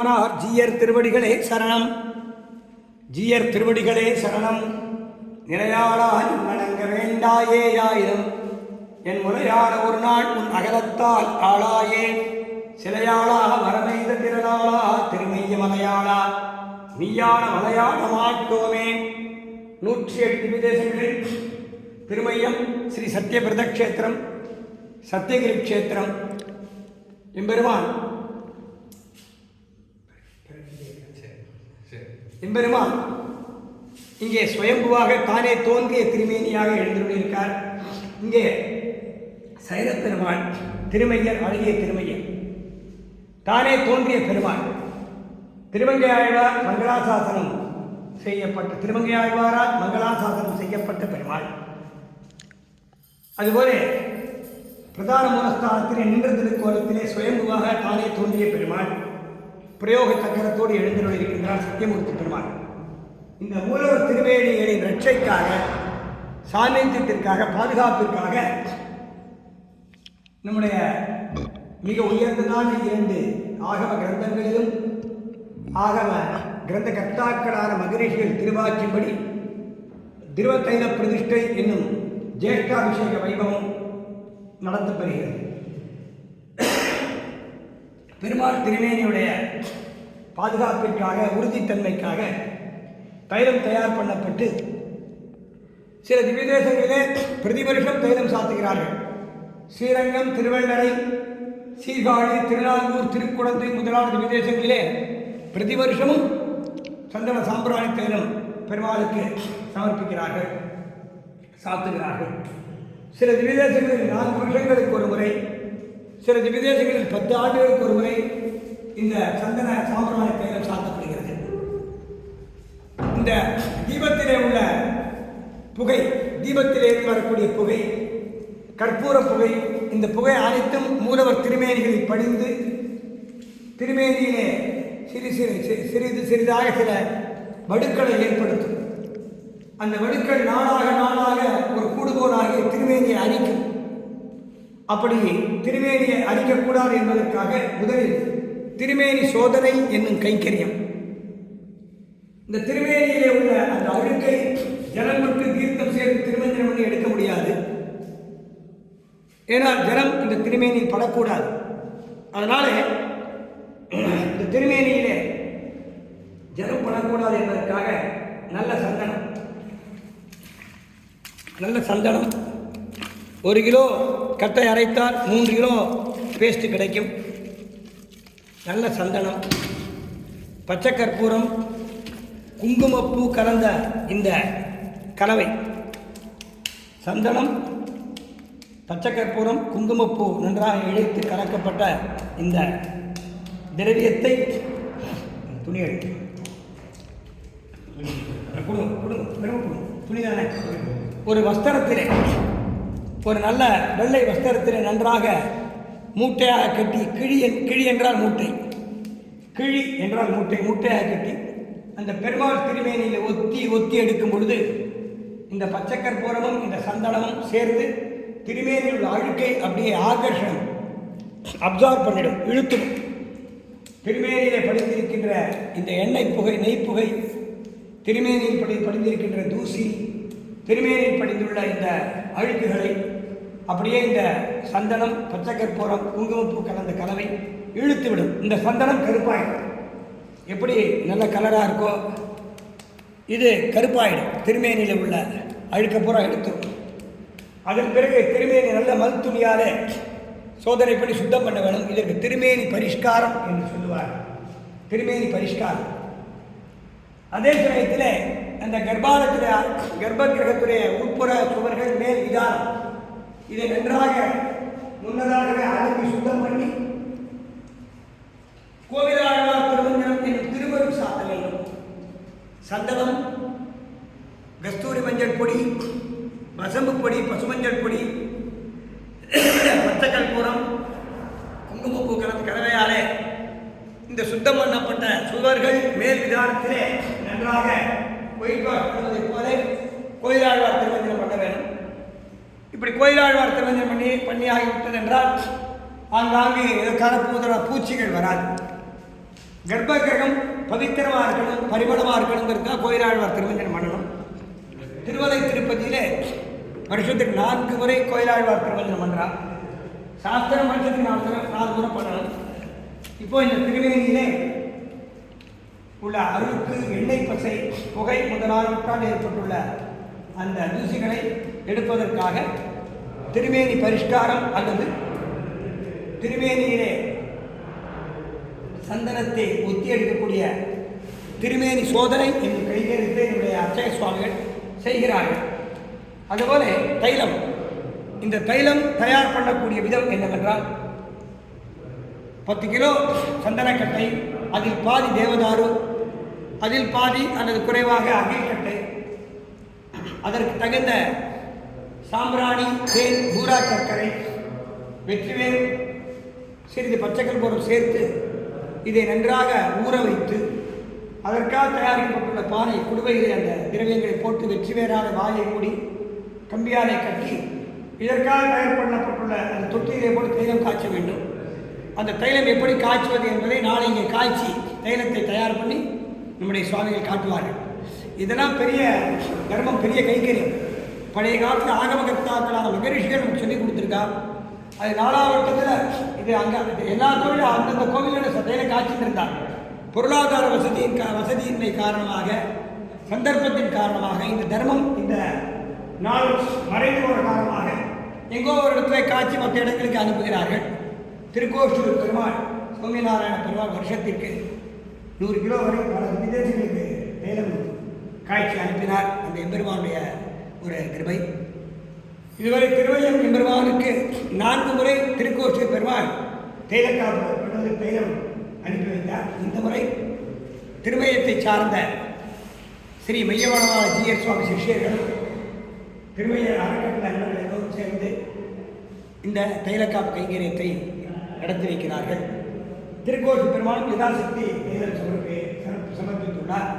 ஆனார் ஜீயர் திருவடிகளே சரணம். ஜீயர் திருவடிகளே சரணம். நிலையாளாய் வணங்க வேண்டாயேயாயிரம் என் முறையான ஒரு நாள் உன் அகலத்தால் ஆளாயே. சிலையாளா வரமெய்த திரளாளா திருமைய மலையாளா. நீயான மலையாள மாட்டோமே. நூற்றி எட்டு விதேசங்களில் திருமையம் ஸ்ரீ சத்யபிரத கஷேத்திரம் சத்தியகிரி கஷேத்திரம் எம்பெருமான் எம்பெருமான் இங்கே சுயம்புவாக தானே தோன்றிய திருமேனியாக எழுந்துள்ளிருக்கார் இங்கே சைரப்பெருமான் திருமையர் அழகிய திருமையர் தானே தோன்றிய பெருமாள் திருமங்கை ஆழ்வார் மங்களாசாசனம் செய்யப்பட்ட திருமங்கை ஆழ்வாரால் மங்களாசாசனம் செய்யப்பட்ட பெருமாள். அதுபோல பிரதான மூலஸ்தானத்திலே நின்ற திருக்கோலத்திலே சுயம்புவாக தானே தோன்றிய பெருமாள். பிரயோக சக்கரத்தோடு எழுந்திருக்கின்றார் சத்தியமூர்த்தி பெருமாள் இந்த மூலவர் திருவேணிகளின் ரட்சைக்காக சாநித்தியத்திற்காக பாதுகாப்பிற்காக நம்முடைய மிக உயர்ந்ததான இரண்டு ஆகம கிரந்தங்களிலும் ஆகம கிரந்த கர்த்தாக்களான மகரிஷிகள் திருவாக்கின்படி திருவத்தைல பிரதிஷ்டை என்னும் ஜேஷ்டாபிஷேக வைபவம் நடத்தப்படுகிறது பெருமாள் திருமேனியுடைய பாதுகாப்பிற்காக உறுதித்தன்மைக்காக தைலம் தயார் பண்ணப்பட்டு சில திவ்யதேசங்களிலே பிரதி வருஷம் தைலம் சாத்துகிறார்கள். ஸ்ரீரங்கம் திருவள்ளரை சீர்காழி திருநாங்கூர் திருக்குடந்தை முதலான திவ்யதேசங்களிலே பிரதி வருஷமும் சந்தன சாம்பிராணி தைலம் பெருமாளுக்கு சமர்ப்பிக்கிறார்கள் சாத்துகிறார்கள். சில திவ்யதேசங்களில் நான்கு வருஷங்களுக்கு சில விதேசங்களில் பத்து ஆண்டுகளுக்கு ஒரு முறை இந்த சந்தன சாம்பிராணி தைலம் சாத்தப்படுகிறது. இந்த தீபத்திலே உள்ள புகை தீபத்திலிருந்து வரக்கூடிய புகை கற்பூர புகை இந்த புகை அனைத்தும் மூலவர் திருமேனிகளில் படிந்து திருமேனியிலே சிறு சிறு சிறிது சிறிதாக சில வடுக்களை ஏற்படுத்தும். அந்த வடுக்கள் நாளாக நாளாக ஒரு கூடுகோலாகி திருமேனியை அரிக்கும் அப்படி திருமேனியை அறிக்கக்கூடாது என்பதற்காக முதலில் திருமேனி சோதனை என்னும் கைக்கரியம் இந்த திருமேனியிலே உள்ள அந்த அழுக்கை ஜனங்களுக்கு தீர்த்தம் சேர்த்து திருமஞ்சனம் பண்ணி எடுக்க முடியாது. ஏன்னால் ஜனம் இந்த திருமேனியில் படக்கூடாது. அதனால இந்த திருமேனியிலே ஜனம் படக்கூடாது என்பதற்காக நல்ல சந்தனம் நல்ல சந்தனம். ஒரு கிலோ கட்டை அரைத்தால் மூன்று கிலோ பேஸ்ட்டு கிடைக்கும். நல்ல சந்தனம். பச்சை கற்பூரம் குங்குமப்பூ கலந்த இந்த கலவை. சந்தனம் பச்சை கற்பூரம் குங்குமப்பூ நன்றாக இழைத்து கலக்கப்பட்ட இந்த திரவியத்தை துணி எடுக்கும் கொடுங்க கொடுங்க கொடுங்க. துணி தானே? ஒரு வஸ்திரத்திலே. ஒரு நல்ல வெள்ளை வஸ்திரத்தினை நன்றாக மூட்டையாக கட்டி கிழி என்- கிழி என்றால் மூட்டை. கிழி என்றால் மூட்டை மூட்டையாக கட்டி அந்த பெருமாள் திருமேனியில் ஒத்தி ஒத்தி எடுக்கும் பொழுது இந்த பச்சைக்கற்பூரமும் இந்த சந்தனமும் சேர்ந்து திருமேனியில் உள்ள அழுக்கை அப்படியே ஆகர்ஷணம் அப்சார்வ் பண்ணிடும் இழுத்துடும். திருமேனியிலே படித்திருக்கின்ற இந்த எண்ணெய் புகை நெய் புகை திருமேனியில் படி படிந்திருக்கின்ற தூசி திருமேனியில் படிந்துள்ள இந்த அழுக்குகளை அப்படியே இந்த சந்தனம் பச்சைக்கற்பூரம் குங்குமப்பூ கலந்த கலவை இழுத்து விடும் இந்த சந்தனம் கருப்பாயிடும். எப்படி நல்ல கலராக இருக்கோ இது கருப்பாயிடும். திருமேனியில் உள்ள அழுக்கப்பூரம் எடுத்துடும் அதன் பிறகு திருமேனி நல்ல மல் துணியாலே சோதனை பண்ணி சுத்தம் பண்ண வேணும். இதற்கு திருமேனி பரிஷ்காரம் என்று சொல்லுவார் திருமேனி பரிஷ்காரம். அதே சமயத்தில் அந்த கர்ப்பாலத்தில் கர்ப்ப கிரகத்துடைய உட்புற சுவர்கள் மேல் விதானம். இதை நன்றாக முன்னதாகவே அழகி சுத்தம் பண்ணி கோவிலாழ்வார் திருமஞ்சனம் என்னும் திருவருள் சாத்த வேண்டும் சந்தனம் கஸ்தூரி மஞ்சள் பொடி வசம்பு பொடி பசுமஞ்சள் பொடி பச்சை கற்பூரம் குங்குமப்பூ கலந்த கலவையாலே இந்த சுத்தம் பண்ணப்பட்ட சுவர்கள் மேல் விதானத்திலே நன்றாக ஒயிட் போலே கோயிலாழ்வார் திருமஞ்சனம் பண்ண வேணும் இப்படி கோயிலாழ்வார் திருமஞ்சனம் பண்ணி பண்ணி ஆகிவிட்டது என்றால் ஆங்காங்கே இதற்கான கரப்பு பூச்சிகள் வராது. கர்ப்ப கிரகம் பவித்திரமாக இருக்கணும் பரிமளமாக இருக்கணுங்கிறதுக்காக கோயிலாழ்வார் திருமஞ்சனம் பண்ணணும். திருவலை திருப்பதியிலே வருஷத்துக்கு நான்கு முறை கோயிலாழ்வார் திருமஞ்சனம் பண்ணுறான் சாஸ்திரம் வருஷத்துக்கு நாலு நாலு முறை பண்ணணும் இப்போ இந்த திருவேணியிலே உள்ள அழுக்கு எண்ணெய் பசை புகை முதலானவற்றால் ஏற்பட்டுள்ள அந்த தூசிகளை எடுப்பதற்காக திருமேனி பரிஷ்காரம் அல்லது திருமேனியிலே சந்தனத்தை ஒத்தி எடுக்கக்கூடிய திருமேனி சோதனை என்று கைகேறித்து என்னுடைய அச்சய சுவாமிகள் செய்கிறார்கள். அதுபோல தைலம். இந்த தைலம் தயார் பண்ணக்கூடிய விதம் என்னவென்றால் பத்து கிலோ சந்தனக்கட்டை அதில் பாதி தேவதாரு அதில் பாதி அல்லது குறைவாக அகில்கட்டை அதற்கு தகுந்த சாம்பிராணி தேன் பூரா சர்க்கரை வெற்றிவேல் சிறிது பச்சைக்கற்பூரம் சேர்த்து இதை நன்றாக ஊற வைத்து அதற்காக தயாரிக்கப்பட்டுள்ள பானை குடுவையிலே அந்த திரவியங்களை போட்டு வெற்றி பெறாத வாயை மூடி கம்பியாலை கட்டி இதற்காக தயார் பண்ணப்பட்டுள்ள அந்த தொட்டியிலே போட்டு தைலம் காய்ச்ச வேண்டும். அந்த தைலம் எப்படி காய்ச்சுவது என்பதை நாளை இங்கே காய்ச்சி தைலத்தை தயார் பண்ணி நம்முடைய சுவாமிகள் காட்டுவார்கள். இதெல்லாம் பெரிய தர்மம் பெரிய கைங்கரியம் பழைய காலத்தில் ஆகமகர்த்தாக்களான மகரிஷிகள் நமக்கு சொல்லி கொடுத்துருக்கா? அது நாலாவட்டத்தில் இது அங்கே எல்லா கோவிலும் அந்தந்த கோவிலோட சதையில காய்ச்சிட்டு இருந்தாங்க. பொருளாதார வசதியின் கா வசதியின்மை காரணமாக சந்தர்ப்பத்தின் காரணமாக இந்த தர்மம் இந்த நாள் மறைந்து போகிற காரணமாக எங்கோ ஒரு இடத்துல காய்ச்சி மற்ற இடங்களுக்கு அனுப்புகிறார்கள். திருக்கோஷ்டூர் பெருமாள் சுவாமிநாராயண பெருமாள் வருஷத்திற்கு நூறு கிலோ வரை பல விதேசங்களுக்கு மேலும் காட்சி அனுப்பினார் அந்த எம்பெருமானுடைய ஒரு கிருபை. இதுவரை திருவையம் எம்பெருமானுக்கு நான்கு முறை திருக்கோஷ்டூர் பெருமாள் தேயிலக்காப்பு அல்லது தைலம் அனுப்பி வைத்தார். இந்த முறை திருமயத்தை சார்ந்த ஸ்ரீ மையவனவாள ஜிஎஸ் சுவாமி சிஷ்யர்கள் திருமைய அறக்கட்டளை அன்பர்கள் எல்லோரும் சேர்ந்து இந்த தைலக்காப்பு கைங்கரியத்தை நடத்தி வைக்கிறார்கள். திருக்கோசி பெருமாள் யதாசக்தி தைலம் சமர்ப்பி சமர்ப்பித்துள்ளார்.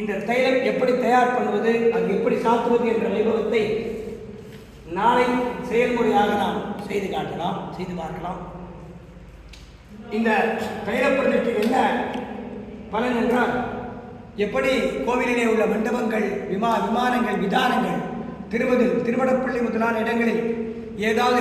இந்த தைலம் எப்படி தயார் பண்ணுவது அது எப்படி சாத்துவது என்ற வைபவத்தை நாளை செயல்முறையாக நாம் செய்து காட்டலாம் செய்து பார்க்கலாம். இந்த தைல பிரதிஷ்டைக்கு என்ன பலன் என்றால் எப்படி கோவிலிலே உள்ள மண்டபங்கள் விமா விமானங்கள் விதானங்கள் திருவதில் திருவடப்பள்ளி முதலான இடங்களில் ஏதாவது